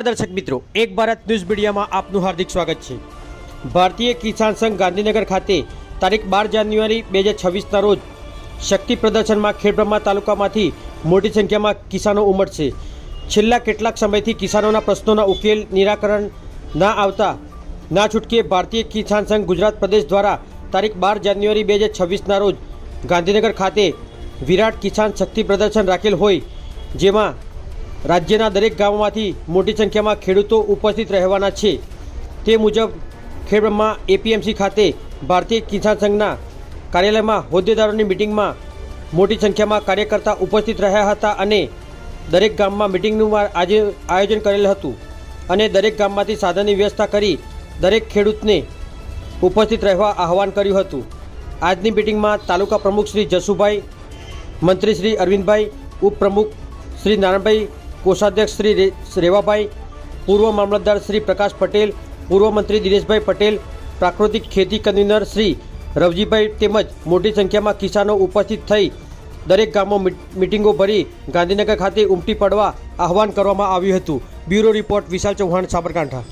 દર્શક મિત્રો, એક ભારત ન્યૂઝ મીડિયામાં આપનું હાર્દિક સ્વાગત છે. ભારતીય કિસાન સંઘ ગાંધીનગર ખાતે તારીખ બાર જાન્યુઆરી બે હજાર છવ્વીસના રોજ શક્તિ પ્રદર્શનમાં ખેડબ્રહ્મા તાલુકામાંથી મોટી સંખ્યામાં કિસાનો ઉમટશે. છેલ્લા કેટલાક સમયથી કિસાનોના પ્રશ્નોના ઉકેલ નિરાકરણ ના આવતા ના છૂટકે ભારતીય કિસાન સંઘ ગુજરાત પ્રદેશ દ્વારા તારીખ બાર જાન્યુઆરી બે હજાર છવ્વીસના રોજ ગાંધીનગર ખાતે વિરાટ કિસાન શક્તિ પ્રદર્શન રાખેલ હોય, જેમાં રાજ્યના દરેક ગામોમાંથી મોટી સંખ્યામાં ખેડૂતો ઉપસ્થિત રહેવાના છે. તે મુજબ ખેડબ્રહ્મા એપીએમસી ખાતે ભારતીય કિસાન સંઘના કાર્યાલયમાં હોદ્દેદારોની મિટિંગમાં મોટી સંખ્યામાં કાર્યકર્તા ઉપસ્થિત રહ્યા હતા અને દરેક ગામમાં મિટિંગનું આજે આયોજન કરેલ હતું અને દરેક ગામમાંથી સાધનની વ્યવસ્થા કરી દરેક ખેડૂતને ઉપસ્થિત રહેવા આહવાન કર્યું હતું. આજની મિટિંગમાં તાલુકા પ્રમુખ શ્રી જસુભાઈ, મંત્રી શ્રી અરવિંદભાઈ, ઉપપ્રમુખ શ્રી નારાયણભાઈ કોષાધ્યક્ષ શ્રી રેવાભાઈ, પૂર્વ મામલતદાર શ્રી પ્રકાશ પટેલ, પૂર્વ મંત્રી દિનેશભાઈ પટેલ, પ્રાકૃતિક ખેતી કન્વીનર શ્રી રવજીભાઈ તેમજ મોટી સંખ્યામાં કિસાનો ઉપસ્થિત થઈ દરેક ગામો મીટ- મિટિંગો ભરી ગાંધીનગર ખાતે ઉમટી પડવા આહવાન કરવામાં આવ્યું હતું. Bureau report Vishal Chauhan, Sabarkantha.